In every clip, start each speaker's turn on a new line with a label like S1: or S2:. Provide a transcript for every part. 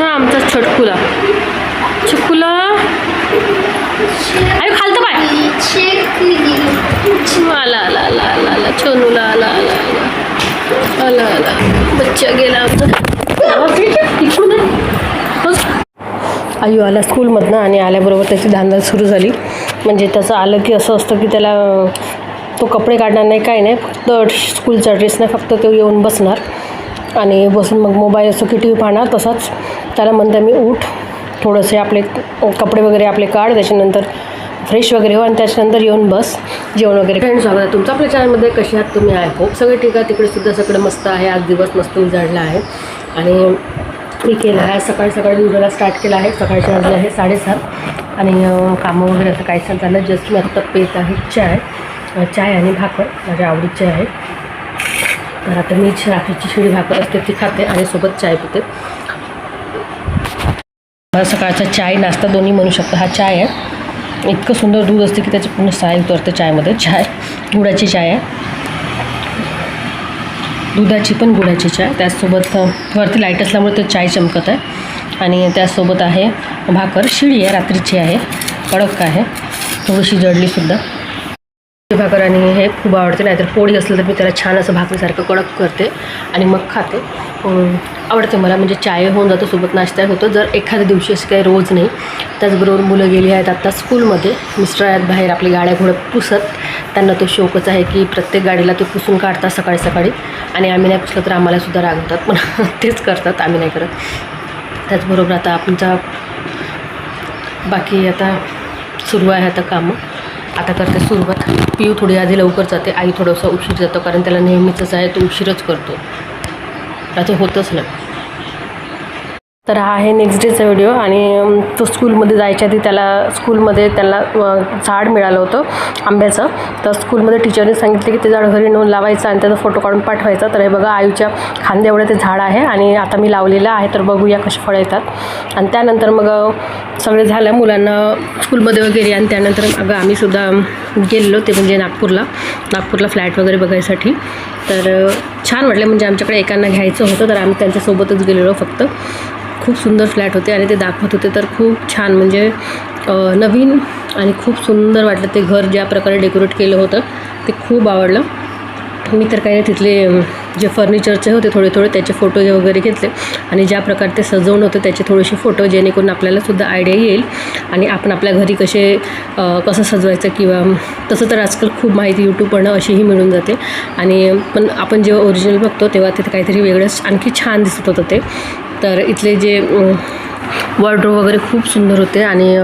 S1: हा आमचा छटकुला. छटकुला? अरे खालत पाय आला आला आला आला आला. छोनूला आला आला आला. आला आला. बच्चा गेला आमचा. आयु आला स्कूलमधनं आणि आल्याबरोबर त्याची धांदल सुरू झाली. म्हणजे त्याचं आलं की असं असतं की त्याला तो कपडे काढणार नाही काही नाही. फक्त स्कूलचा ड्रेस नाही फक्त तो येऊन बसणार. आणि बसून मग मोबाईल असो की टी व्ही पाहणार तसाच. त्याला म्हणते मी उठ थोडंसे आपले कपडे वगैरे आपले काढ त्याच्यानंतर फ्रेश वगैरे हो आणि त्याच्यानंतर येऊन बस. जेवण वगैरे. फ्रेंड स्वागत आहे तुमचं. आपल्या चॅनलमध्ये कसे आहात तुम्ही? आहे होप सगळे ठीक आहे. तिकडे सुद्धा सगळं मस्त आहे. आज दिवस मस्त उजाडला आहे. आणि मी केलं आहे. सकाळी सकाळी उजाडा स्टार्ट केला आहे. सकाळचे वाजले आहे साडेसात. आणि कामं वगैरे असं काहीच नाही झालं जस्ट मी आत्ता पेत आहे. चाय चाय आणि भाकर. माझ्या आवडीची आहे. आता मी रात्रीची शिडी भाकर असते ती खाते आणि सोबत चाय पिते. मला सकाळचा चाय नाश्ता दोन्ही म्हणू शकतो. हा चाय आहे. इतकं सुंदर दूध असते की त्याचं पूर्ण साय उतरते चायमध्ये. चाय गुळाची चाय आहे. दुधाची पण गुळाची चाय. त्याचसोबत वरती लाइट असल्यामुळे ते चाय चमकत आहे. आणि त्याचसोबत आहे भाकर. शिळी आहे रात्रीची आहे. कडक आहे. थोडीशी जडलीसुद्धा. भाकर आणि हे खूप आवडते. नाहीतर पोळी असलं तर मी त्याला छान असं भाकरीसारखं कडक करते आणि मग खाते. आवडते मला. म्हणजे चाय होऊन जातो सोबत नाश्ता होतो. जर एखाद्या दिवशी असं काही रोज नाही. त्याचबरोबर मुलं गेली आहेत आत्ता स्कूलमध्ये. मिस्टर आहेत बाहेर आपली गाड्या घोडं पुसत. त्यांना तो शौकच आहे की प्रत्येक गाडीला ते पुसून काढतात सकाळी सकाळी. आणि आम्ही नाही पुसलं तर आम्हालासुद्धा रागवतात. पण तेच करतात आम्ही नाही करत. त्याचबरोबर आता आमचा बाकी आता सुरू आहे आता कामं. आता करते सुरुवात. पिऊ थोडी आधी लवकर जाते. आई थोडंसं उशीर जातो कारण त्याला नेहमीचंच आहे तो उशीरच करतो. आता होतच नाही. तर हा आहे नेक्स्ट डेचा व्हिडिओ आणि तो स्कूलमध्ये जायच्या आधी त्याला स्कूलमध्ये त्याला झाड मिळालं होतं आंब्याचं. तर स्कूलमध्ये टीचरने सांगितले की ते झाड घरी नेऊन लावायचं आणि त्याचा फोटो काढून पाठवायचा. तर हे बघा आईच्या खांद्या एवढं ते झाड आहे आणि आता मी लावलेलं आहे तर बघूया कशी फळं येतात. आणि त्यानंतर मग सगळे झालं मुलांना स्कूलमध्ये वगैरे आणि त्यानंतर अगं आम्हीसुद्धा गेलेलो ते म्हणजे नागपूरला नागपूरला फ्लॅट वगैरे बघायसाठी. तर छान वाटलं म्हणजे आमच्याकडे एकांना घ्यायचं होतं तर आम्ही त्यांच्यासोबतच गेलेलो फक्त. खूप सुंदर फ्लॅट होते आणि ते दाखवत होते. तर खूप छान म्हणजे नवीन आणि खूप सुंदर वाटलं ते घर ज्या प्रकारे डेकोरेट केलं होतं ते खूप आवडलं. मी तर काही नाही तिथले जे फर्निचरचे होते थोडे थोडे त्याचे फोटो वगैरे घेतले. आणि ज्या प्रकारे ते सजवून होते त्याचे थोडेसे फोटो जेणेकरून आपल्याला सुद्धा आयडिया येईल. आणि आपण आपल्या घरी कसे कसं सजवायचं किंवा तसं तर आजकाल खूप माहिती यूट्यूबवरनं अशीही मिळून जाते. आणि पण आपण जेव्हा ओरिजिनल बघतो तेव्हा तिथे काहीतरी वेगळंच आणखी छान दिसत होतं ते. तर इथले जे वॉर्ड्रोब वगैरे खूप सुंदर होते आणि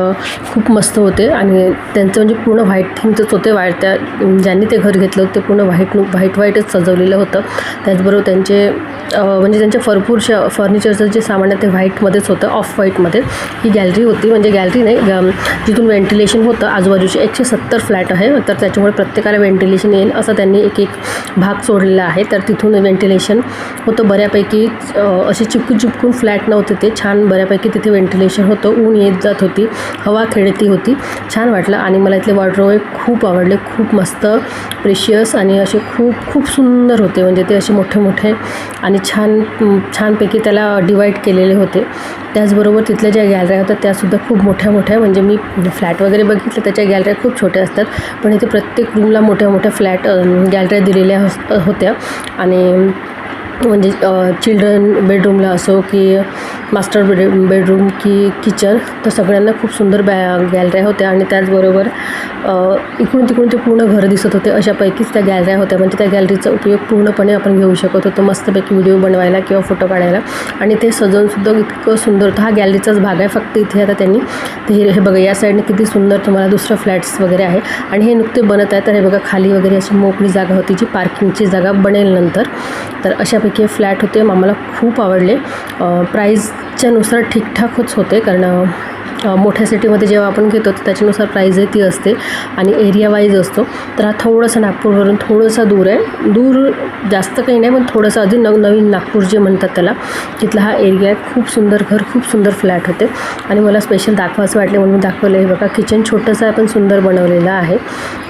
S1: खूप मस्त होते आणि त्यांचं म्हणजे पूर्ण व्हाईट थीमचंच होते. व्हाईट त्या ज्यांनी ते घर घेतलं होतं ते पूर्ण व्हाईट व्हाईट व्हाईटच सजवलेलं होतं. त्याचबरोबर त्यांचे म्हणजे त्यांच्या भरपूरशा फर्निचरचं जे सामान आहे ते व्हाईटमध्येच होतं ऑफ व्हाईटमध्ये ही गॅलरी होती म्हणजे गॅलरी नाही ग- जिथून व्हेंटिलेशन होतं. आजूबाजूचे एकशे सत्तर फ्लॅट आहे तर त्याच्यामुळे प्रत्येकाला व्हेंटिलेशन येईल असं त्यांनी एक एक भाग सोडलेला आहे. तर तिथून व्हेंटिलेशन होतं बऱ्यापैकी असे चिपकून चिपकून फ्लॅट नव्हते ते. छान बऱ्यापैकी तिथे व्हेंटिलेशन होतं ऊन येत जात होती हवा खेळती होती. छान वाटलं आणि मला इथले वॉर्ड्रोवे खूप आवडले खूप मस्त प्रेशियस आणि असे खूप खूप सुंदर होते. म्हणजे ते असे मोठे मोठे आणि छान छानपैकी त्याला डिवाईड केलेले होते. त्याचबरोबर तिथल्या ज्या गॅलऱ्या होत्या त्यासुद्धा खूप मोठ्या मोठ्या. म्हणजे मी फ्लॅट वगैरे बघितलं त्याच्या गॅलऱ्या खूप छोट्या असतात. पण इथे प्रत्येक रूमला मोठ्या मोठ्या फ्लॅट गॅलऱ्या दिलेल्या होत्या. आणि म्हणजे चिल्ड्रन बेडरूमला असो की मास्टर बेड बेडरूम की किचन तर सगळ्यांना खूप सुंदर बॅ गॅलऱ्या होत्या आणि त्याचबरोबर इकडून तिकडून ते पूर्ण घर दिसत होते. अशापैकीच त्या गॅलऱ्या होत्या. म्हणजे त्या गॅलरीचा उपयोग पूर्णपणे आपण घेऊ शकत होतो. मस्तपैकी व्हिडिओ बनवायला किंवा फोटो काढायला. आणि ते सजवूनसुद्धा इतकं सुंदर होतं हा गॅलरीचाच भाग आहे. फक्त इथे आता त्यांनी ते हे हे बघा या साईडने किती सुंदर तुम्हाला दुसरं फ्लॅट्स वगैरे आहे. आणि हे नुकते बनत आहे तर हे बघा खाली वगैरे अशी मोकळी जागा होती जी पार्किंगची जागा बनेल नंतर. तर अशा अशापैकी हे फ्लॅट होते. आम्हाला खूप आवडले. प्राईजच्यानुसार ठीकठाकच होते कारण मोठ्या सिटीमध्ये जेव्हा आपण घेतो तर त्याच्यानुसार प्राईज आहे ती असते आणि एरिया वाईज असतो. तर हा थोडंसं नागपूरवरून थोडंसं दूर आहे. दूर जास्त काही नाही पण थोडंसं अजून नव नवीन नागपूर जे म्हणतात त्याला तिथला हा एरिया आहे. खूप सुंदर घर खूप सुंदर फ्लॅट होते. आणि मला स्पेशल दाखवायचं वाटले म्हणून दाखवलं आहे बघा किचन छोटंसं आहे पण सुंदर बनवलेलं आहे.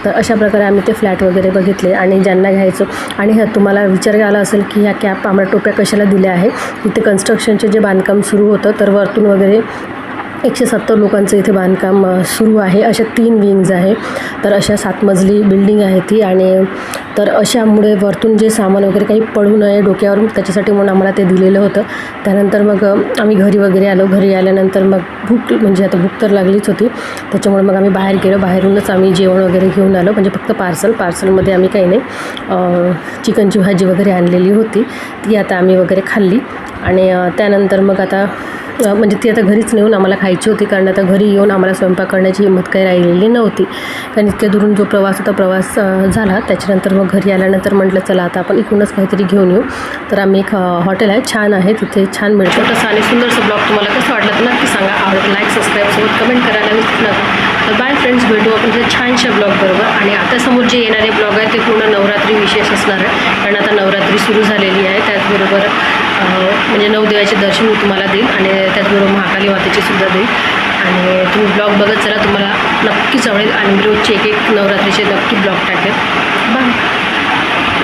S1: तर अशा प्रकारे आम्ही ते फ्लॅट वगैरे बघितले आणि ज्यांना घ्यायचं. आणि ह्या तुम्हाला विचार आला असेल की ह्या कॅप आम्हाला टोप्या कशाला दिल्या आहे? इथे कन्स्ट्रक्शनचे जे बांधकाम सुरू होतं तर वरतून वगैरे एकशे सत्तर लोकांचं इथे बांधकाम सुरू आहे. अशा तीन विंग्ज आहे. तर अशा सात मजली बिल्डिंग आहे ती आणि तर अशामुळे वरतून जे सामान वगैरे काही पडू नये डोक्यावर त्याच्यासाठी म्हणून आम्हाला ते दिलेलं होतं. त्यानंतर मग आम्ही घरी वगैरे आलो. घरी आल्यानंतर मग भूक म्हणजे आता भूक तर लागलीच होती. त्याच्यामुळे मग आम्ही बाहेर गेलो. बाहेरूनच आम्ही जेवण वगैरे घेऊन आलो. म्हणजे फक्त पार्सल पार्सलमध्ये आम्ही काही नाही. चिकनची भाजी वगैरे आणलेली होती. ती आता आम्ही वगैरे खाल्ली. आणि त्यानंतर मग आता म्हणजे ती आता घरीच नेऊन आम्हाला खायची होती कारण आता घरी येऊन आम्हाला स्वयंपाक करण्याची हिंमत काही राहिलेली नव्हती. कारण इतक्या दुरून जो प्रवास होता प्रवास झाला. त्याच्यानंतर मग घरी आल्यानंतर म्हटलं चला आता आपण इकडूनच काहीतरी घेऊन येऊ. तर आम्ही एक हॉटेल आहे छान आहे तिथे छान मिळतं. तसं आणि सुंदरसं ब्लॉग तुम्हाला कसं वाटलं तर नक्की सांगा. आवडतं लाईक सबस्क्राईब सोबत कमेंट करायला विसरू नका बाय फ्रेंड्स भेटू आपण त्या छानशा ब्लॉग बरोबर. आणि आता समोर जे येणारे ब्लॉग आहे ते पूर्ण नवरात्री विशेष असणार आहे. कारण आता नवरात्री सुरू झालेली आहे. त्याचबरोबर म्हणजे नवदेवाचे दर्शन मी तुम्हाला देईल आणि त्याचबरोबर महाकाली मातेचे सुद्धा देईल आणि तुम्ही ब्लॉग बघत चला तुम्हाला नक्कीच आवडेल. आणि रोजचे एक एक नवरात्रीचे नक्की ब्लॉग टाकेल बाय